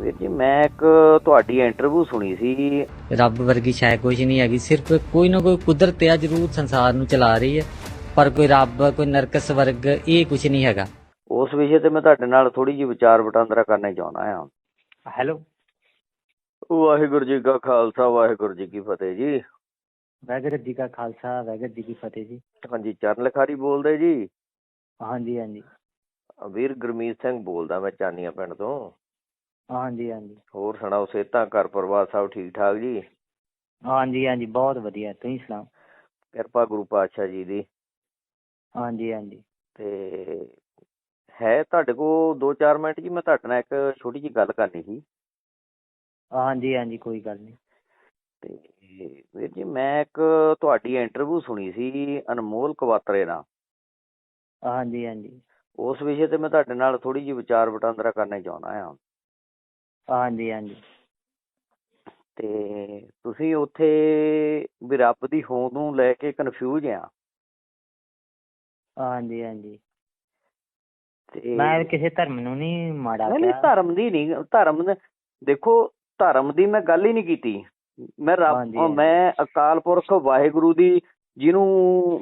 ਵੀਰ ਜੀ ਮੈਂ ਇੱਕ ਤੁਹਾਡੀ ਇੰਟਰਵਿਊ ਸੁਣੀ ਸੀ। ਰੱਬ ਵਰਗੀ ਸ਼ਾਇ ਕੁਝ ਨਹੀਂ ਹੈਗੀ ਸਿਰਫ ਕੋਈ ਨਾ ਕੋਈ ਕੁਦਰਤ ਆ ਜ਼ਰੂਰ ਸੰਸਾਰ ਨੂੰ ਚਲਾ ਰਹੀ ਹੈ ਪਰ ਕੋਈ ਰੱਬ ਕੋਈ ਨਰਕ ਸਵਰਗ ਇਹ ਕੁਝ ਨਹੀਂ ਹੈਗਾ। ਉਸ ਵਿਸ਼ੇ ਤੇ ਮੈਂ ਤੁਹਾਡੇ ਨਾਲ ਥੋੜੀ ਜਿਹੀ ਵਿਚਾਰ ਵਟਾਂਦਰਾ ਕਰਨਾ ਚਾਹੁੰਦਾ ਹਾਂ। ਹੈਲੋ। ਵਾਹਿਗੁਰੂ ਜੀ ਕਾ ਖਾਲਸਾ ਵਾਹਿਗੁਰੂ ਜੀ ਕੀ ਫਤਿਹ ਜੀ। ਵੈਗਰ ਜੀ ਕਾ ਖਾਲਸਾ ਵੈਗਰ ਜੀ ਕੀ ਫਤਿਹ ਜੀ। ਹਾਂਜੀ ਚਰਨ ਲਿਖਾਰੀ ਬੋਲਦੇ ਜੀ? ਹਾਂਜੀ ਹਾਂਜੀ। ਵੀਰ ਗੁਰਮੀਤ ਸਿੰਘ ਬੋਲਦਾ ਮੈਂ ਚਾਨੀਆਂ ਪਿੰਡ ਤੋਂ। ਹਾਂਜੀ ਹਾਂਜੀ। ਹੋਰ ਸੁਣਾਓ ਸਿਹਤਾਂ ਘਰ ਪਰਿਵਾਰ ਸਭ ਠੀਕ ਠਾਕ ਜੀ? ਹਾਂਜੀ ਹਾਂਜੀ ਬਹੁਤ ਵਧੀਆ। ਤੁਸੀਂ ਸੁਣਾਓ? ਕਿਰਪਾ ਗੁਰੂ ਪਾਤਸ਼ਾਹ ਜੀ ਦੀ। ਹਾਂਜੀ ਹਾਂਜੀ। ਤੇ ਹੈ ਤੁਹਾਡੇ ਕੋਲ 2-4 ਮਿੰਟ ਜੀ ਮੈਂ ਤੁਹਾਡੇ ਨਾਲ ਇੱਕ ਛੋਟੀ ਜਿਹੀ ਗੱਲ ਕਰਨੀ ਸੀ। ਹਾਂਜੀ ਹਾਂਜੀ ਕੋਈ ਗੱਲ ਨਹੀਂ। ਤੇ ਵੀਰ ਜੀ ਮੈਂ ਇੱਕ ਤੁਹਾਡੀ ਇੰਟਰਵਿਊ ਸੁਣੀ ਸੀ ਅਨਮੋਲ ਕਵਾਤਰੇ ਨਾਲ। ਹਾਂਜੀ ਹਾਂਜੀ। ਉਸ ਵਿਸ਼ੇ ਤੇ ਮੈਂ ਤੁਹਾਡੇ ਨਾਲ ਥੋੜੀ ਜਿਹੀ ਵਿਚਾਰ ਵਟਾਂਦਰਾ ਕਰਨਾ ਚਾਹੁੰਦਾ ਹਾਂ। ਹਾਂਜੀ ਹਾਂਜੀ। ਤੇ ਤੁਸੀਂ ਉੱਥੇ ਵੀ ਰੱਬ ਦੀ ਹੋਂਦ ਨੂੰ ਲੈ ਕੇ ਕਨਫਿਊਜ਼ ਆ। ਹਾਂਜੀ ਹਾਂਜੀ। ਤੇ ਮੈਂ ਕਿਸੇ ਧਰਮ ਨੂੰ ਨਹੀਂ ਮਾੜਾ ਨਹੀਂ ਨਹੀਂ ਕਿਹਾ। ਧਰਮ ਦੀ ਨਹੀਂ ਧਰਮ ਦੇ- ਦੇਖੋ ਧਰਮ ਦੀ ਮੈਂ ਗੱਲ ਹੀ ਨਹੀਂ ਕੀਤੀ। ਮੈਂ ਰੱਬ ਹਾਂਜੀ, ਹਾਂਜੀ। ਮੈਂ ਅਕਾਲ ਪੁਰਖ ਵਾਹਿਗੁਰੂ ਦੀ ਜਿਹਨੂੰ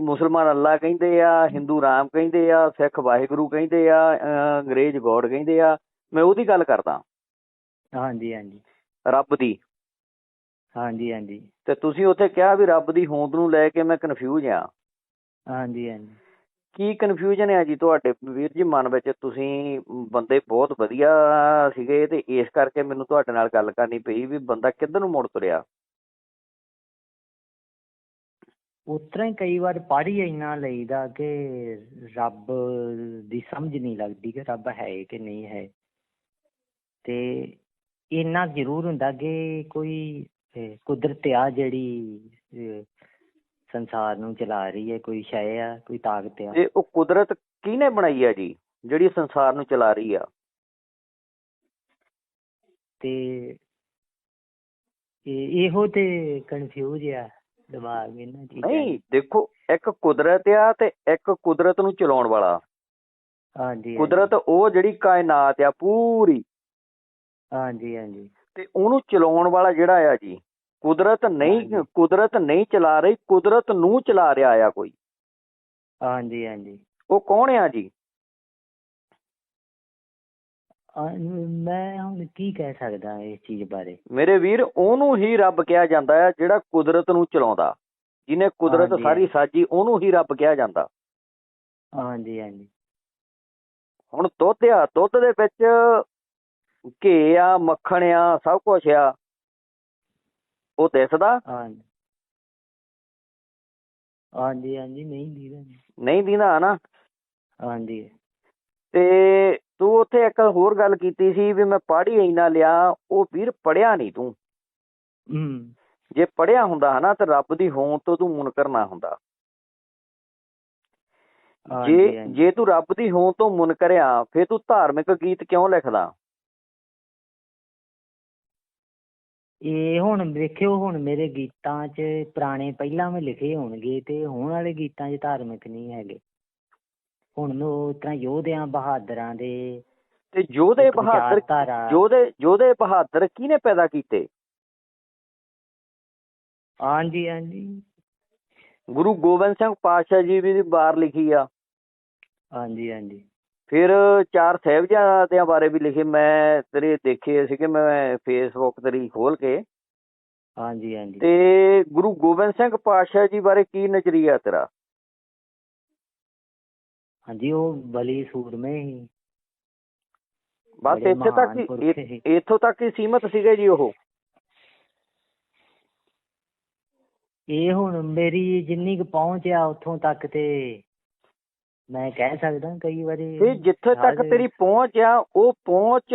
ਮੁਸਲਮਾਨ ਅੱਲਾ ਕਹਿੰਦੇ ਆ ਹਿੰਦੂ ਰਾਮ ਕਹਿੰਦੇ ਆ ਸਿੱਖ ਵਾਹਿਗੁਰੂ ਕਹਿੰਦੇ ਆ ਅਹ ਅੰਗਰੇਜ਼ ਗੋਡ ਕਹਿੰਦੇ ਆ ਮੈਂ ਉਹਦੀ ਗੱਲ ਕਰਦਾ। ਹਾਂਜੀ ਹਾਂਜੀ। ਰੱਬ ਦੀ। ਹਾਂਜੀ ਹਾਂਜੀ। ਤੇ ਤੁਸੀਂ ਉੱਥੇ ਕਿਹਾ ਵੀ ਰੱਬ ਦੀ ਹੋਂਦ ਨੂੰ ਲੈ ਕੇ ਮੈਂ ਕਨਫਿਊਜ਼ ਆ ਹਾਂਜੀ ਹਾਂਜੀ। ਕੀ ਕਨਫਿਊਜ਼ਨ ਹੈ ਜੀ ਤੁਹਾਡੇ? ਵੀਰ ਜੀ ਮਨ ਵਿੱਚ ਤੁਸੀਂ ਬੰਦੇ ਬਹੁਤ ਵਧੀਆ ਸੀਗੇ ਤੇ ਇਸ ਕਰਕੇ ਮੈਨੂੰ ਤੁਹਾਡੇ ਨਾਲ ਗੱਲ ਕਰਨੀ ਪਈ ਵੀ ਬੰਦਾ ਕਿੱਧਰ ਨੂੰ ਮੁੜ ਤੁਰਿਆ? ਉਤਰਾ ਹੀ ਕਈ ਵਾਰ ਪੜ੍ਹ ਹੀ ਇੰਨਾ ਲਈਦਾ ਕਿ ਰੱਬ ਦੀ ਸਮਝ ਨਹੀਂ ਲੱਗਦੀ ਕਿ ਰੱਬ ਹੈ ਕਿ ਨਹੀਂ ਹੈ। ਤੇ ਇੰਨਾ ਜ਼ਰੂਰ ਹੁੰਦਾ ਕਿ ਕੋਈ ਕੁਦਰਤ ਆ ਜਿਹੜੀ ਸੰਸਾਰ ਨੂੰ ਚਲਾ ਰਹੀ ਹੈ ਕੋਈ ਸ਼ੈ ਆ ਕੋਈ ਤਾਕਤ ਆ। ਤੇ ਉਹ ਕੁਦਰਤ ਕਿਹਨੇ ਬਣਾਈ ਹੈ ਜੀ ਜਿਹੜੀ ਸੰਸਾਰ ਨੂੰ ਚਲਾ ਰਹੀ ਆ? ਤੇ ਇਹ ਇਹੋ ਤੇ ਕਨਫਿਊਜ਼ ਆ ਦਿਮਾਗ ਇਹਨਾਂ ਚੀਜ਼ਾਂ ਨਹੀਂ ਦੇਖੋ ਇੱਕ ਕੁਦਰਤ ਆ ਤੇ ਇੱਕ ਕੁਦਰਤ ਨੂੰ ਚਲਾਉਣ ਵਾਲਾ। ਹਾਂਜੀ। ਕੁਦਰਤ ਉਹ ਜਿਹੜੀ ਕਾਇਨਾਤ ਆ ਪੂਰੀ ਹਾਂਜੀ ਹਾਂਜੀ। ਤੇ ਉਹਨੂੰ ਚਲਾਉਣ ਵਾਲਾ ਜਿਹੜਾ ਆ ਜੀ ਕੁਦਰਤ ਨਹੀਂ। ਕੁਦਰਤ ਨਹੀਂ ਚਲਾ ਰਹੀ ਕੁਦਰਤ ਨੂੰ ਚਲਾ ਰਿਹਾ ਆ ਕੋਈ। ਹਾਂਜੀ ਹਾਂਜੀ। ਉਹ ਕੌਣ ਆ ਜੀ? ਆ, ਮੈਂ ਹੁਣ ਕੀ ਕਹਿ ਸਕਦਾ ਇਸ ਚੀਜ਼ ਬਾਰੇ? ਮੇਰੇ ਵੀਰ ਉਹਨੂੰ ਹੀ ਰੱਬ ਕਿਹਾ ਜਾਂਦਾ ਹੈ ਜਿਹੜਾ ਕੁਦਰਤ ਨੂੰ ਚਲਾਉਂਦਾ। ਜਿਹਨੇ ਕੁਦਰਤ ਸਾਰੀ। ਸਾਜੀ ਉਹਨੂੰ ਹੀ ਰੱਬ ਕਿਹਾ ਜਾਂਦਾ। ਹਾਂਜੀ ਹਾਂਜੀ। ਹੁਣ ਦੁੱਧ ਆ ਦੁੱਧ ਦੇ ਵਿੱਚ ਘੇ ਆ ਮੱਖਣ ਆ ਸਭ ਕੁਝ ਆ। ਉਹ ਦਿਸਦਾ? ਹਾਂਜੀ। ਹਾਂਜੀ ਹਾਂਜੀ ਨਹੀਂ ਦੀਦਾ ਨਹੀਂ ਦਿੰਦਾ ਨਾ ਹਾਂਜੀ। ਤੇ ਤੂੰ ਉੱਥੇ ਇੱਕ ਹੋਰ ਗੱਲ ਕੀਤੀ ਸੀ ਵੀ ਮੈਂ ਪੜ੍ਹ ਹੀ ਇੰਨਾ ਲਿਆ ਉਹ ਵੀਰ ਪੜਿਆ ਨਹੀਂ ਤੂੰ। ਜੇ ਪੜਿਆ ਹੁੰਦਾ ਹਨਾ ਤੇ ਰੱਬ ਦੀ ਹੋਂਦ ਤੋਂ ਤੂੰ ਮੁਨਕਰ ਨਾ ਹੁੰਦਾ। ਜੇ। ਜੇ ਤੂੰ ਰੱਬ ਦੀ ਹੋਂਦ ਤੋਂ ਮੁਨਕਰਿਆ ਫਿਰ ਤੂੰ ਧਾਰਮਿਕ ਗੀਤ ਕਿਉਂ ਲਿਖਦਾ? ਇਹ ਹੁਣ ਵੇਖਿਓ ਹੁਣ ਮੇਰੇ ਗੀਤਾਂ 'ਚ ਪੁਰਾਣੇ ਪਹਿਲਾਂ ਮੈਂ ਲਿਖੇ ਹੋਣਗੇ ਤੇ ਹੁਣ ਵਾਲੇ ਗੀਤਾਂ 'ਚ ਧਾਰਮਿਕ ਨਹੀਂ ਹੈਗੇ। ਹੁਣ ਉਹ ਤਰ੍ਹਾਂ ਯੋਧਿਆਂ ਬਹਾਦਰਾਂ ਦੇ ਤੇ ਯੋਧੇ ਬਹਾਦਰ। ਯੋਧੇ ਯੋਧੇ ਬਹਾਦਰ ਕਿਹਨੇ ਪੈਦਾ ਕੀਤੇ? ਹਾਂਜੀ ਹਾਂਜੀ। ਗੁਰੂ ਗੋਬਿੰਦ ਸਿੰਘ ਪਾਤਸ਼ਾਹ ਜੀ ਵੀ ਦੀ ਬਾਰ ਲਿਖੀ ਆ। ਹਾਂਜੀ ਹਾਂਜੀ। ਫਿਰ ਚਾਰ ਸਾਹਿਬਜ਼ਾਦਿਆਂ ਬਾਰੇ ਵੀ ਲਿਖੇ ਮੈਂ ਤੇਰੇ ਦੇਖੇ ਸੀਗੇ ਮੈਂ ਫੇਸਬੁੱਕ ਤੇਰੀ ਖੋਲ ਕੇ। ਹਾਂਜੀ ਹਾਂਜੀ। ਤੇ ਗੁਰੂ ਗੋਬਿੰਦ ਸਿੰਘ ਪਾਤਸ਼ਾਹ ਜੀ ਬਾਰੇ ਕੀ ਨਜ਼ਰੀਆ ਤੇਰਾ? ਹਾਂਜੀ ਉਹ ਬਲੀ ਸੂਰਮੇ ਹੀ। ਬਸ ਇੱਥੇ ਤੱਕ ਹੀ ਇੱਥੋਂ ਤੱਕ ਹੀ ਸੀਮਤ ਸੀਗੇ ਜੀ ਉਹ? ਇਹ ਹੁਣ ਮੇਰੀ ਜਿੰਨੀ ਕੁ ਪਹੁੰਚ ਆ ਉੱਥੋਂ ਤੱਕ ਤੇ ਮੈਂ ਕਹਿ ਸਕਦਾ ਕਈ ਵਾਰੀ ਤੇ ਜਿੱਥੇ ਤੱਕ ਤੇਰੀ ਪਹੁੰਚ ਆ ਉਹ ਪਹੁੰਚ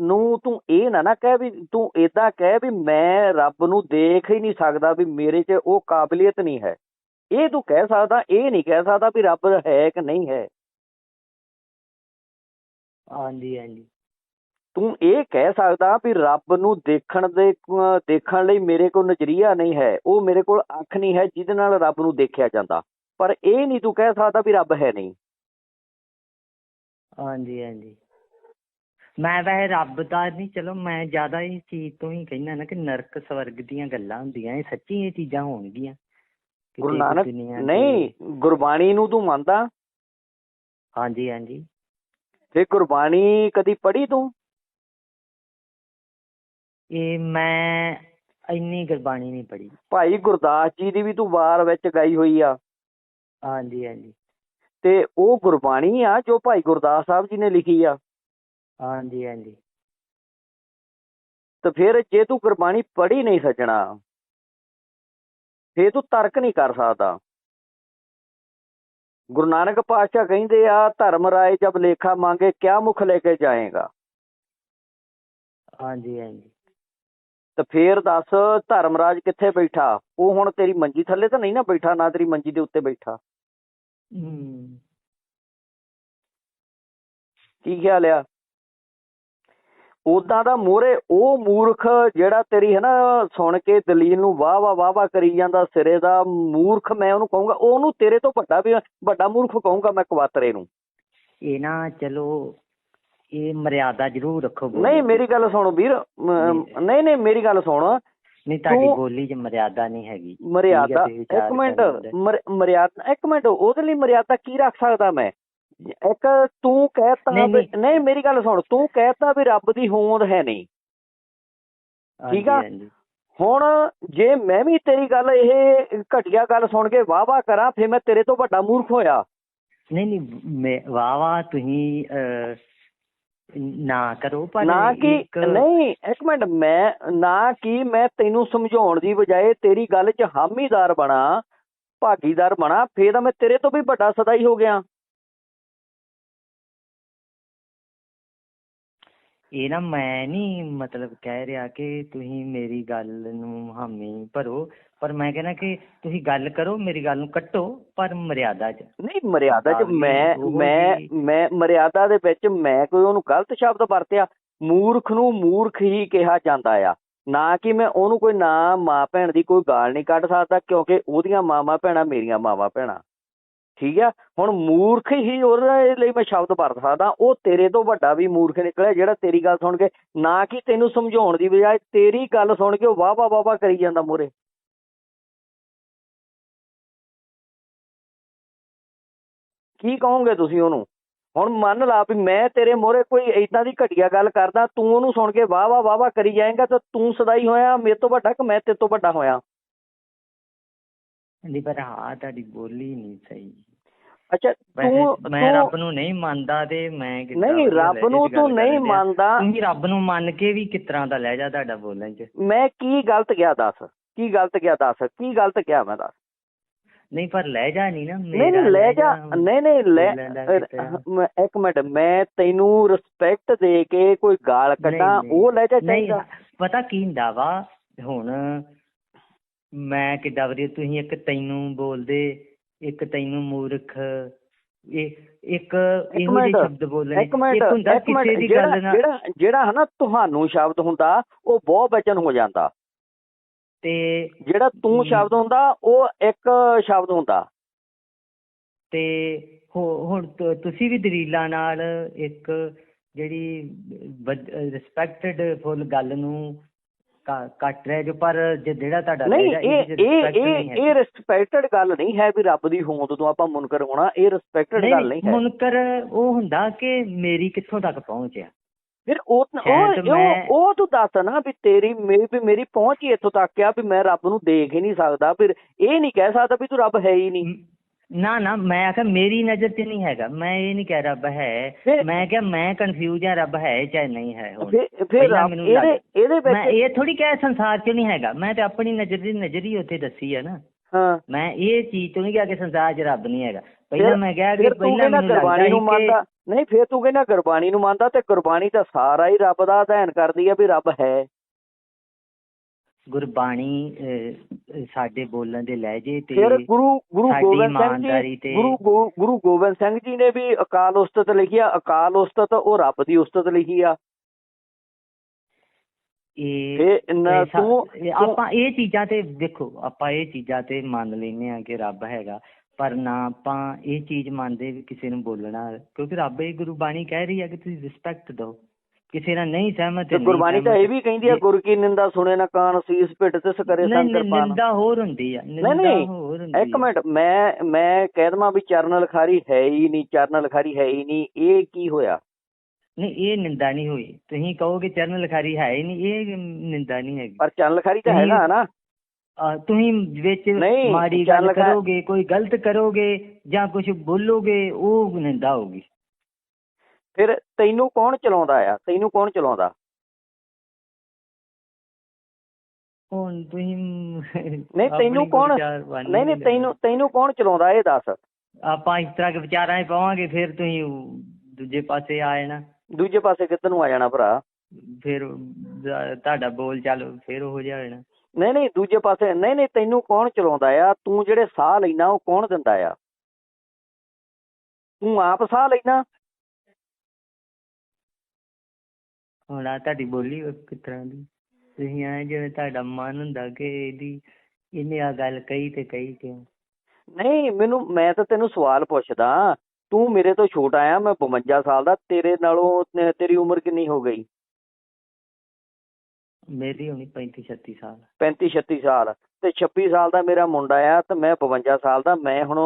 ਨੂੰ ਤੂੰ ਇਹ ਨਾ ਨਾ ਕਹਿ ਵੀ ਤੂੰ ਏਦਾਂ ਕਹਿ ਵੀ ਮੈਂ ਰੱਬ ਨੂੰ ਦੇਖ ਹੀ ਨਹੀਂ ਸਕਦਾ ਵੀ ਮੇਰੇ 'ਚ ਉਹ ਕਾਬਲੀਅਤ ਨਹੀਂ ਹੈ। ਇਹ ਤੂੰ ਕਹਿ ਸਕਦਾ ਇਹ ਨਹੀਂ ਕਹਿ ਸਕਦਾ ਵੀ ਰੱਬ ਹੈ ਕਿ ਨਹੀਂ ਹੈ। ਹਾਂਜੀ ਹਾਂਜੀ। ਤੂੰ ਇਹ ਕਹਿ ਸਕਦਾ ਵੀ ਰੱਬ ਨੂੰ ਦੇਖਣ ਦੇ ਦੇਖਣ ਲਈ ਮੇਰੇ ਕੋਲ ਨਜ਼ਰੀਆ ਨਹੀਂ ਹੈ ਉਹ ਮੇਰੇ ਕੋਲ ਅੱਖ ਨਹੀਂ ਹੈ ਜਿਹਦੇ ਨਾਲ ਰੱਬ ਨੂੰ ਦੇਖਿਆ ਜਾਂਦਾ। ਪਰ ਇਹ ਨਹੀਂ ਤੂੰ ਕਹਿ ਸਕਦਾ ਵੀ ਰੱਬ ਹੈ ਨਹੀਂ। ਹਾਂਜੀ ਹਾਂਜੀ। ਮੈਂ ਵੈਸੇ ਰੱਬ ਦਾ ਨਹੀਂ ਚਲੋ ਮੈਂ ਜ਼ਿਆਦਾ ਇਹ ਚੀਜ਼ ਤੋਂ ਹੀ ਕਹਿੰਦਾ ਨਾ ਕਿ ਨਰਕ ਸਵਰਗ ਦੀਆਂ ਗੱਲਾਂ ਹੁੰਦੀਆਂ ਇਹ ਸੱਚੀ ਇਹ ਚੀਜ਼ਾਂ ਹੋਣਗੀਆਂ। ਗੁਰੂ ਨਾਨਕ। ਨਹੀਂ ਗੁਰਬਾਣੀ ਨੂੰ ਤੂੰ ਮੰਨਦਾ? ਹਾਂਜੀ ਹਾਂਜੀ। ਤੇ ਗੁਰਬਾਣੀ ਕਦੀ ਪੜ੍ਹੀ ਤੂੰ? ਇਹ ਮੈਂ ਇੰਨੀ ਗੁਰਬਾਣੀ ਨਹੀਂ ਪੜ੍ਹੀ। ਭਾਈ ਗੁਰਦਾਸ ਜੀ ਦੀ ਵੀ ਤੂੰ ਵਾਰ ਵਿੱਚ ਗਾਈ ਹੋਈ ਆ। ਹਾਂਜੀ ਹਾਂਜੀ। ਤੇ ਉਹ ਗੁਰਬਾਣੀ ਆ ਜੋ ਭਾਈ ਗੁਰਦਾਸ ਸਾਹਿਬ ਜੀ ਨੇ ਲਿਖੀ ਆ। ਹਾਂਜੀ ਹਾਂਜੀ। ਤੇ ਫਿਰ ਜੇ ਤੂੰ ਗੁਰਬਾਣੀ ਪੜ੍ਹੀ ਨਹੀਂ ਸੱਜਣਾ ਫੇਰ ਤੂੰ ਤਰਕ ਨਹੀਂ ਕਰ ਸਕਦਾ। ਗੁਰੂ ਨਾਨਕ ਪਾਤਸ਼ਾਹ ਕਹਿੰਦੇ ਆ ਧਰਮ ਰਾਏ ਜਬ ਲੇਖਾ ਮੰਗੇ ਕਿਆ ਮੁਖ ਲੈ ਕੇ ਜਾਏਗਾ? ਹਾਂਜੀ ਹਾਂਜੀ। ਤੇ ਫੇਰ ਦੱਸ ਧਰਮਰਾਜ ਕਿੱਥੇ ਬੈਠਾ? ਉਹ ਹੁਣ ਤੇਰੀ ਮੰਜੀ ਥੱਲੇ ਤਾਂ ਨਹੀਂ ਨਾ ਬੈਠਾ ਨਾ ਤੇਰੀ ਮੰਜੀ ਦੇ ਉੱਤੇ ਬੈਠਾ। ਕੀ ਖਿਆਲ ਆ? ਉਦਾਂ ਦਾ ਮੋਰੇ ਉਹ ਮੂਰਖ ਜਿਹੜਾ ਤੇਰੀ ਹੈ ਨਾ ਸੁਣ ਕੇ ਦਲੀਲ ਨੂੰ ਵਾਹ ਵਾਹ ਵਾਹ ਵਾਹ ਕਰੀ ਜਾਂਦਾ ਸਿਰੇ ਦਾ ਮੂਰਖ ਮੈਂ ਉਹਨੂੰ ਕਹੂੰਗਾ ਉਹਨੂੰ ਤੇਰੇ ਤੋਂ ਵੱਡਾ ਵੀ ਵੱਡਾ ਮੂਰਖ ਕਹੂੰਗਾ ਮੈਂ ਕਵਾਤਰੇ ਨੂੰ। ਇਹ ਨਾ ਚਲੋ ਇਹ ਮਰਿਆਦਾ ਜ਼ਰੂਰ ਰੱਖੋ ਬੋਲੀ ਨਹੀਂ। ਮੇਰੀ ਗੱਲ ਸੁਣ ਵੀਰ ਮ- ਨਹੀਂ ਨਹੀਂ ਮੇਰੀ ਗੱਲ ਸੁਣ ਨਹੀਂ ਤੁਹਾਡੀ ਤੂੰ- ਬੋਲੀ 'ਚ ਮਰਿਆਦਾ ਨਹੀਂ ਹੈਗੀ ਮਰਿਆਦਾ ਤੁਸੀਂ ਵਿਚਾਰ ਇੱਕ ਮਿੰਟ। ਮਰ- ਮਰਿਆਦਾ ਇੱਕ ਮਿੰਟ ਉਹਦੇ ਲਈ ਮਰਿਆਦਾ ਕੀ ਰੱਖ ਸਕਦਾ ਮੈਂ ਇੱਕ ਤੂੰ ਕਹਿਤਾ ਨਹੀਂ, ਵੀ ਨਹੀਂ। ਨਹੀਂ ਮੇਰੀ ਗੱਲ ਸੁਣ ਤੂੰ ਕਹਿਤਾ ਵੀ ਰੱਬ ਦੀ ਹੋਂਦ ਹੈ ਨਹੀਂ ਠੀਕ ਆ? ਹਾਂਜੀ। ਹੁਣ ਜੇ ਮੈਂ ਵੀ ਤੇਰੀ ਗੱਲ ਇਹ ਘਟੀਆ ਗੱਲ ਸੁਣ ਕੇ ਵਾਹ ਵਾਹ ਕਰਾਂ ਫਿਰ ਮੈਂ ਤੇਰੇ ਤੋਂ ਵੱਡਾ ਮੂਰਖ ਹੋਇਆ ਨਹੀਂ ਨਹੀਂ ਮੈਂ ਵਾਹ ਵਾਹ ਤੁਸੀਂ ਅਹ, ਨਾ ਕਰੋ ਪਰ ਨਾ ਕਿ ਨਹੀਂ ਇੱਕ ਮਿੰਟ ਮੈਂ ਨਾ ਕਿ ਮੈਂ ਤੈਨੂੰ ਸਮਝਾਉਣ ਦੀ ਬਜਾਏ ਤੇਰੀ ਗੱਲ 'ਚ ਹਾਮੀਦਾਰ ਬਣਾ ਭਾਗੀਦਾਰ ਬਣਾ ਫੇਰ ਤਾਂ ਮੈਂ ਤੇਰੇ ਤੋਂ ਵੀ ਵੱਡਾ ਸਦਾਈ ਹੋ ਗਿਆ। ਇਹ ਨਾ ਮੈਂ ਨਹੀਂ ਮਤਲਬ ਕਹਿ ਰਿਹਾ ਕਿ ਤੁਸੀਂ ਮੇਰੀ ਗੱਲ ਨੂੰ ਹਾਮੀ ਭਰੋ। ਪਰ ਮੈਂ ਕਹਿੰਦਾ ਕਿ ਤੁਸੀਂ ਗੱਲ ਕਰੋ ਮੇਰੀ ਗੱਲ ਨੂੰ ਕੱਟੋ ਪਰ ਮਰਿਆਦਾ 'ਚ। ਨਹੀਂ ਮਰਿਆਦਾ 'ਚ ਮੈਂ ਮੈਂ ਮੈਂ ਮਰਿਆਦਾ ਦੇ ਵਿੱਚ ਮੈਂ ਕੋਈ ਉਹਨੂੰ ਗਲਤ ਸ਼ਬਦ ਵਰਤਿਆ। ਮੂਰਖ ਨੂੰ ਮੂਰਖ ਹੀ ਕਿਹਾ ਜਾਂਦਾ ਆ। ਨਾ ਕਿ ਮੈਂ ਉਹਨੂੰ ਕੋਈ ਨਾ ਮਾਂ ਭੈਣ ਦੀ ਕੋਈ ਗਾਲ ਨਹੀਂ ਕੱਢ ਸਕਦਾ ਕਿਉਂਕਿ ਉਹਦੀਆਂ ਮਾਵਾਂ ਭੈਣਾਂ ਮੇਰੀਆਂ ਮਾਵਾਂ ਭੈਣਾਂ। ਠੀਕ ਆ? ਹੁਣ ਮੂਰਖ ਹੀ ਉਹਦੇ ਲਈ ਮੈਂ ਸ਼ਬਦ ਵਰਤ ਸਕਦਾ। ਉਹ ਤੇਰੇ ਤੋਂ ਵੱਡਾ ਵੀ ਮੂਰਖ ਨਿਕਲਿਆ ਜਿਹੜਾ ਤੇਰੀ ਗੱਲ ਸੁਣ ਕੇ ਨਾ ਕਿ ਤੈਨੂੰ ਸਮਝਾਉਣ ਦੀ ਬਜਾਏ ਤੇਰੀ ਗੱਲ ਸੁਣ ਕੇ ਉਹ ਵਾਹ ਵਾਹ ਵਾਹ ਕਰੀ ਜਾਂਦਾ ਮੂਹਰੇ। ਕੀ ਕਹੋਗੇ ਤੁਸੀਂ ਉਹਨੂੰ? ਹੁਣ ਮੰਨ ਲਾ ਵੀ ਮੈਂ ਤੇਰੇ ਮੋਹਰੇ ਕੋਈ ਏਦਾਂ ਦੀ ਘਟੀਆ ਗੱਲ ਕਰਦਾ ਤੂੰ ਉਹਨੂੰ ਸੁਣ ਕੇ ਵਾਹ ਵਾਹ ਵਾਹ ਵਾਹ ਕਰੀ ਜਾਏਗਾ ਤਾਂ ਤੂੰ ਸਦਾਈ ਹੋਇਆ ਮੇਰੇ ਤੋਂ ਵੱਡਾ ਕਿ ਮੈਂ ਤੇਰੇ ਤੋਂ ਵੱਡਾ ਹੋਇਆ? ਨਹੀਂ ਪਰ ਹਾਂ ਤੁਹਾਡੀ ਬੋਲੀ ਨਹੀਂ ਸਹੀ। ਅੱਛਾ ਤੂੰ ਮੈਂ ਰੱਬ ਨੂੰ ਨਹੀਂ ਮੰਨਦਾ ਤੇ ਮੈਂ ਨਹੀਂ ਰੱਬ ਨੂੰ ਤੂੰ ਨਹੀਂ। ਮੰਨਦਾ। ਤੁਸੀਂ ਰੱਬ ਨੂੰ ਮੰਨ ਕੇ ਵੀ ਕਿਸ ਤਰ੍ਹਾਂ ਦਾ ਲਹਿਜਾ ਤੁਹਾਡਾ ਬੋਲਣ 'ਚ। ਮੈਂ ਕੀ ਗਲਤ ਗਿਆ ਦੱਸ? ਕੀ ਗਲਤ ਗਿਆ ਦੱਸ? ਕੀ ਗਲਤ ਗਿਆ ਮੈਂ ਦੱਸ? ਨਹੀਂ ਪਰ ਲਹਿਜਾ ਨਹੀਂ ਨਾ ਨਹੀਂ ਨਹੀਂ ਲੈ ਜਾ। ਨਹੀਂ ਨਹੀਂ ਲੈ ਇੱਕ ਮਿੰਟ ਮੈਂ ਤੈਨੂੰ ਰਿਸਪੈਕਟ ਦੇ ਕੇ ਕੋਈ ਗਾਲ ਕੱਢਾਂ। ਉਹ ਲੈ ਜਾ ਚਾਹੀਦਾ। ਪਤਾ ਕੀ ਹੁੰਦਾ ਵਾ ਹੁਣ ਮੈਂ ਕਿੱਡਾ ਵਧੀਆ ਤੁਸੀਂ ਇੱਕ ਤੈਨੂੰ ਬੋਲਦੇ ਇੱਕ ਤੈਨੂੰ ਮੂਰਖ ਇਹ ਇੱਕ ਇਹੋ ਜਿਹੇ ਸ਼ਬਦ ਬੋਲਣੇ। ਇੱਕ ਮਿੰਟ ਹੁੰਦਾ ਇੱਕ ਮਿੰਟ ਕਿਸੇ ਦੀ ਜਿਹੜਾ ਗੱਲ ਜਿਹੜਾ ਜਿਹੜਾ ਹਨਾ ਤੁਹਾਨੂੰ ਸ਼ਬਦ ਹੁੰਦਾ ਉਹ ਬਹੁ ਵਚਨ ਹੋ ਜਾਂਦਾ। ਤੇ ਜਿਹੜਾ ਤੂੰ। ਸ਼ਬਦ ਹੁੰਦਾ ਉਹ ਇੱਕ ਸ਼ਬਦ ਹੁੰਦਾ। ਤੇ ਹੋ- ਹੁਣ ਤੁਸੀਂ ਵੀ ਦਲੀਲਾਂ ਨਾਲ ਇੱਕ ਜਿਹੜੀ ਰਿਸਪੈਕਟਡ ਫੁੱਲ ਗੱਲ ਨੂੰ ਕੱਟ ਰਹੇ ਜੋ ਪਰ ਜਿਹੜਾ ਤੁਹਾਡਾ ਨਹੀਂ ਇਹ ਇਹ ਇਹ ਰਿਸਪੈਕਟਡ ਗੱਲ ਨਹੀਂ ਹੈ ਵੀ ਰੱਬ ਦੀ ਹੋਂਦ ਤੋਂ ਆਪਾਂ ਮੁਨਕਰ ਹੋਣਾ ਇਹ ਰਿਸਪੈਕਟਡ ਗੱਲ ਨਹੀਂ ਹੈ। ਮੁਨਕਰ ਉਹ ਹੁੰਦਾ ਕਿ ਮੇਰੀ ਕਿੱਥੋਂ ਤੱਕ ਪਹੁੰਚ ਆ। ਫਿਰ ਉਹ ਉਹ ਮੈਂ- ਉਹ- ਤੂੰ ਦੱਸ ਨਾ ਵੀ ਤੇਰੀ ਮੇਰੀ ਵੀ ਮੇਰੀ ਪਹੁੰਚ ਹੀ ਇੱਥੋਂ ਤੱਕ ਆ ਵੀ ਮੈਂ ਰੱਬ ਨੂੰ ਦੇਖ ਹੀ ਨਹੀਂ ਸਕਦਾ। ਫਿਰ ਇਹ ਨਹੀਂ ਕਹਿ ਸਕਦਾ ਵੀ ਤੂੰ ਰੱਬ ਹੈ ਹੀ ਨਹੀਂ। ਮ- ਨਾ ਨਾ ਮੈਂ ਆਖਿਆ ਮੇਰੀ ਨਜ਼ਰ 'ਚ ਨਹੀਂ ਹੈਗਾ। ਮੈਂ ਇਹ ਨਹੀਂ ਕਹਿ ਰੱਬ ਹੈ। ਮੈਂ ਕਿਹਾ ਮੈਂ ਕਨਫਿਊਜ਼ ਆ ਰੱਬ ਹੈ ਚਾਹੇ ਨਹੀਂ ਹੈ ਫਿਰ ਇਹਦੇ ਇਹਦੇ ਮੈਂ ਵਿੱਚ ਇਹ ਥੋੜੀ ਕਿਹਾ ਸੰਸਾਰ 'ਚ ਨਹੀਂ ਹੈਗਾ। ਮੈਂ ਤੇ ਆਪਣੀ ਨਜ਼ਰ ਦੀ ਨਜ਼ਰ ਹੀ ਉੱਥੇ ਦੱਸੀ ਆ ਨਾ। ਹਾਂ। ਮੈਂ ਇਹ ਚੀਜ਼ ਤੋਂ ਨਹੀਂ ਕਿਹਾ ਕਿ ਸੰਸਾਰ 'ਚ ਰੱਬ ਨਹੀਂ ਹੈਗਾ। ਪਹਿਲਾਂ ਮੈਂ ਕਿਹਾ ਕਿ ਪਹਿਲਾਂ ਮੈਨੂੰ ਗੁਰਬਾਣੀ ਨੂੰ ਮੰਨਦਾ। ਨਹੀਂ ਫਿਰ ਤੂੰ ਕਹਿੰਦਾ ਗੁਰਬਾਣੀ ਨੂੰ ਮੰਨਦਾ ਤੇ ਗੁਰਬਾਣੀ ਤਾਂ ਸਾਰਾ ਹੀ ਰੱਬ ਦਾ ਅਧਿਐਨ ਕਰਦੀ ਆ ਵੀ ਰੱਬ ਹੈ। ਗੁਰਬਾਣੀ ਸਾਡੇ ਬੋਲਣ ਦੇ ਲਹਿਜੇ ਤੇ ਫਿਰ ਗੁਰੂ ਗੁਰੂ ਗੋਬਿੰਦ ਸਿੰਘ ਜੀ ਗੁਰੂ ਗੁਰੂ ਗੋਬਿੰਦ ਸਿੰਘ ਜੀ ਨੇ ਵੀ ਅਕਾਲ ਉਸਤਤ ਲਿਖੀ ਆ। ਅਕਾਲ ਉਸਤਤ ਉਹ ਰੱਬ ਦੀ ਉਸਤਤ ਲਿਖੀ ਆ। ਇਹ ਤੂੰ ਆਪਾਂ ਇਹ ਚੀਜ਼ਾਂ ਤੇ ਦੇਖੋ ਆਪਾਂ ਇਹ ਚੀਜ਼ਾਂ ਤੇ ਮੰਨ ਲੈਨੇ ਆ ਕਿ ਰੱਬ ਹੈਗਾ। ਪਰ ਨਾ ਆਪਾਂ ਇਹ ਚੀਜ਼ ਮੰਨਦੇ ਵੀ ਕਿਸੇ ਨੂੰ ਬੋਲਣਾ ਕਿਉਂਕਿ ਰੱਬ ਇਹ ਗੁਰੂ ਬਾਣੀ ਕਹਿ ਰਹੀ ਹੈ ਕਿ ਤੁਸੀਂ ਰਿਸਪੈਕਟ ਦਿਓ ਕਿਸੇ ਨਾਲ ਨਹੀਂ ਸਹਿਮਤ ਤੇ ਗੁਰਬਾਣੀ ਤਾਂ। ਇਹ ਵੀ ਕਹਿੰਦੀ ਆ ਜੇ- ਗੁਰ ਕੀ ਨਿੰਦਾ ਸੁਣੇ ਨਾ ਕਾਨ ਸੀਸ ਪਿੱਟ ਤਿਸ ਕਰੇ ਨਹੀਂ ਸੰਕਰ ਨਹੀਂ, ਪਾਨ ਨਿੰਦਾ ਹੋਰ ਹੁੰਦੀ ਆ ਨਿੰਦਾ। ਹੋਰ ਹੁੰਦੀ ਇੱਕ। ਮਿੰਟ ਮੈਂ ਮੈਂ ਕਹਿ ਦਵਾਂ ਵੀ ਚਰਨ ਲਖਾਰੀ ਹੈ ਹੀ ਨਹੀਂ ਚਰਨ ਲਖਾਰੀ ਹੈ ਹੀ ਨਹੀਂ ਇਹ ਕੀ ਹੋਇਆ ਨਹੀਂ ਇਹ ਨਿੰਦਾ ਨਹੀਂ ਹੋਈ ਤੁਸੀਂ ਕਹੋਗੇ ਚਰਨ ਲਖਾਰੀ ਹੈ ਹੀ ਨਹੀਂ ਇਹ ਨਿੰਦਾ ਨਹੀਂ ਹੈਗੀ ਪਰ ਚਰਨ ਲਖਾਰੀ ਤਾਂ। ਹੈਗਾ ਨਾ ਤੁਸੀਂ ਵਿੱਚ ਚੱਲ ਗੱਲ ਕਰ- ਕਰੋਗੇ ਕੋਈ ਗਲਤ ਕਰੋਗੇ ਜਾਂ ਕੁਝ ਬੋਲੋਗੇ ਉਹ ਨਿੰਦਾ ਹੋਊਗੀ। ਫਿਰ ਤੈਨੂੰ ਕੌਣ ਚਲਾਉਂਦਾ ਆ? ਤੈਨੂੰ ਕੌਣ ਚਲਾਉਂਦਾ? ਹੁਣ ਤੁਸੀਂ ਨਹੀਂ ਤੈਨੂੰ ਕੌਣ ਨਹੀਂ ਨਹੀਂ ਤੈਨੂੰ ਤੈਨੂੰ ਕੌਣ ਚਲਾਉਂਦਾ ਇਹ ਦੱਸ। ਆਪਾਂ ਇਸ ਤਰ੍ਹਾਂ ਦੇ ਵਿਚਾਰਾਂ 'ਚ ਪਾਵਾਂਗੇ ਫਿਰ ਤੁਸੀਂ ਦੂਜੇ ਪਾਸੇ ਆ ਜਾਣਾ। ਦੂਜੇ ਪਾਸੇ ਕਿੱਧਰ ਨੂੰ ਆ ਜਾਣਾ ਭਰਾ? ਫਿਰ ਤੁਹਾਡਾ ਬੋਲ ਚੱਲ ਫਿਰ ਉਹ ਜਿਹਾ ਹੋਣਾ ਨਹੀਂ ਨਹੀਂ ਦੂਜੇ ਪਾਸੇ ਨਹੀਂ ਨਹੀਂ ਤੈਨੂੰ ਕੌਣ ਚਲਾਉਂਦਾ ਆ? ਤੂੰ ਜਿਹੜੇ ਸਾਹ ਲੈਣਾ ਉਹ ਕੌਣ ਦਿੰਦਾ ਆ? ਤੂੰ ਆਪ ਸਾਹ ਲੈਣਾ ਹੁਣ ਆ ਤੁਹਾਡੀ ਬੋਲੀ ਉਹ ਕਿਸ ਤਰ੍ਹਾਂ ਦੀ? ਤੁਸੀਂ ਐ ਜਿਵੇਂ ਤੁਹਾਡਾ ਮਨ ਹੁੰਦਾ ਕਿ ਇਹਦੀ ਇਹਨੇ ਆ ਗੱਲ ਕਹੀ ਤੇ ਕਹੀ ਕਿਉਂ? ਨਹੀਂ ਮੈਨੂੰ ਮੈਂ ਤਾਂ ਤੈਨੂੰ ਸਵਾਲ ਪੁੱਛਦਾ। ਤੂੰ ਮੇਰੇ ਤੋਂ ਛੋਟਾ ਆ ਮੈਂ 52 ਸਾਲ ਦਾ ਤੇਰੇ ਨਾਲੋਂ ਤੇਰੀ ਉਮਰ ਕਿੰਨੀ ਹੋ ਗਈ? ਮੇਰੀ ਹੋਣੀ 35 36 ਸਾਲ। 35 36 ਸਾਲ। ਤੇ 26 ਸਾਲ ਦਾ ਮੇਰਾ ਮੁੰਡਾ ਆ ਤੇ ਮੈਂ 52 ਸਾਲ ਦਾ। ਮੈਂ ਹੁਣ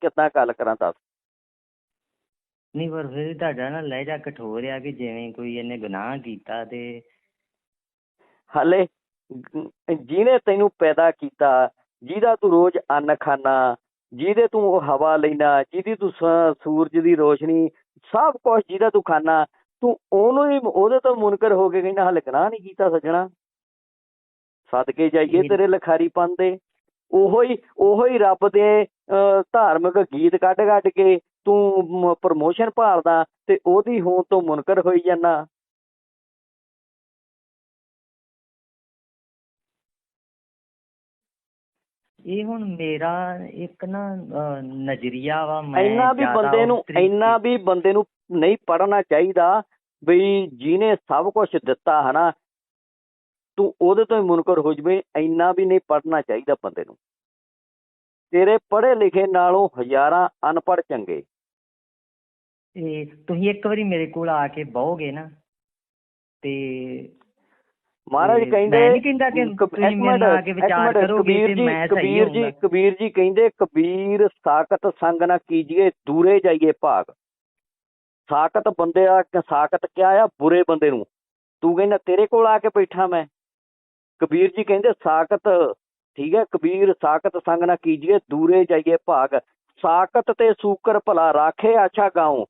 ਕਿੱਦਾਂ ਗੱਲ ਕਰਾਂ ਦੱਸ? ਨਹੀਂ ਪਰ ਫਿਰ ਤੁਹਾਡਾ ਨਾ ਲਹਿਜਾ ਕਠੋਰ ਆ ਕਿ ਜਿਵੇਂ ਕੋਈ ਇਹਨੇ ਗੁਨਾਹ ਕੀਤਾ ਤੇ ਹਲੇ ਜਿਹਨੇ ਤੈਨੂੰ ਪੈਦਾ ਕੀਤਾ ਜਿਹਦਾ ਤੂੰ ਰੋਜ਼ ਅੰਨ ਖਾਣਾ ਜਿਹਦੇ ਤੂੰ ਹਵਾ ਲੈਣਾ ਜਿਹਦੀ ਤੂੰ ਸੂਰਜ ਦੀ ਰੋਸ਼ਨੀ ਸਭ ਕੁਝ ਜਿਹਦਾ ਤੂੰ ਖਾਣਾ ਤੂੰ ਉਹਨੂੰ ਹੀ ਉਹਦੇ ਤੋਂ ਮੁਨਕਰ ਹੋ ਕੇ ਕਹਿੰਦਾ ਹਲੇ ਗੁਨਾਹ ਨਹੀਂ ਕੀਤਾ ਸੱਜਣਾ। ਸਦਕੇ ਜਾਈਏ ਤੇਰੇ ਲਖਾਰੀ ਪੰਦੇ ਉਹੋ ਹੀ ਉਹੋ ਹੀ ਰੱਬ ਦੇ ਧਾਰਮਿਕ ਗੀਤ ਕੱਢ ਕੱਢ ਕੇ ਤੂੰ ਪ੍ਰਮੋਸ਼ਨ ਭਾਲਦਾ ਤੇ ਉਹਦੀ ਹੋਂ ਤੋਂ ਮੁਨਕਰ ਹੋਈ ਜਾਂਦਾ। ਇਹ ਹੁਣ ਮੇਰਾ ਇੱਕ ਨਾ ਨਜ਼ਰੀਆ ਵਾ ਮੈਂ ਇੰਨਾ ਵੀ ਬੰਦੇ ਨੂੰ ਇੰਨਾ ਵੀ ਬੰਦੇ ਨੂੰ ਨਹੀਂ ਪੜਨਾ ਚਾਹੀਦਾ ਵੀ ਜਿਹਨੇ ਸਭ ਕੁਝ ਦਿੱਤਾ ਹਨਾ ਤੂੰ ਉਹਦੇ ਤੋਂ ਹੀ ਮੁਨਕਰ ਹੋ ਜਵੇਂ ਇੰਨਾ ਵੀ ਨਹੀਂ ਪੜਨਾ ਚਾਹੀਦਾ ਬੰਦੇ ਨੂੰ। ਤੇਰੇ ਪੜ੍ਹੇ ਲਿਖੇ ਨਾਲੋਂ ਹਜ਼ਾਰਾਂ ਅਨਪੜ੍ਹ ਚੰਗੇ। ਇਹ ਤੁਸੀਂ ਇੱਕ ਵਾਰੀ ਮੇਰੇ ਕੋਲ ਆ ਕੇ ਬਹੋਗੇ ਨਾ ਤੇ ਮਹਾਰਾਜ ਕਹਿੰਦੇ ਮੈਂ ਨਹੀਂ ਕਹਿੰਦਾ ਕਿ ਤੁਸੀਂ ਮੇਰੇ ਆ ਕੇ ਵਿਚਾਰ ਕਰੋਗੇ ਜੀ ਮੈਂ ਸਹੀ ਕਬੀਰ ਜੀ। ਕਬੀਰ ਜੀ ਕਹਿੰਦੇ ਕਬੀਰ ਸਾਖਤ ਸੰਗ ਨਾ ਕੀਜੀਏ ਦੂਰੇ ਜਾਈਏ ਭਾਗ। ਸਾਖਤ ਬੰਦੇ ਆ ਸਾਖਤ ਕਿਆ ਆ? ਬੁਰੇ ਬੰਦੇ ਨੂੰ। ਤੂੰ ਕਹਿੰਦਾ ਤੇਰੇ ਕੋਲ ਆ ਕੇ ਬੈਠਾ ਮੈਂ। ਕਬੀਰ ਜੀ ਕਹਿੰਦੇ ਸਾਖਤ ਠੀਕ ਹੈ ਕਬੀਰ ਸਾਖਤ ਸੰਗ ਨਾ ਕੀਜੀਏ ਦੂਰੇ ਜਾਈਏ ਭਾਗ। ਸਾਖਤ ਤੇ ਸੂਕਰ ਭਲਾ ਰਾਖੇ ਅੱਛਾ ਗਾਉ।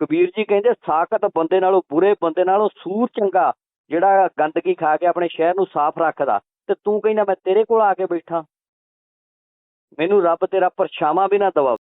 ਕਬੀਰ ਜੀ ਕਹਿੰਦੇ ਸਾਖਤ ਬੰਦੇ ਨਾਲੋਂ ਬੁਰੇ ਬੰਦੇ ਨਾਲੋਂ ਸੂਰ ਚੰਗਾ। ਜਿਹੜਾ ਗੰਦਗੀ ਖਾ ਕੇ ਆਪਣੇ ਸ਼ਹਿਰ ਨੂੰ ਸਾਫ਼ ਰੱਖਦਾ, ਤੇ ਤੂੰ ਕਹਿੰਦਾ ਮੈਂ ਤੇਰੇ ਕੋਲ ਆ ਕੇ ਬੈਠਾ। ਮੈਨੂੰ ਰੱਬ ਤੇਰਾ ਪਰਛਾਵਾਂ ਵੀ ਨਾ ਦਵਾ।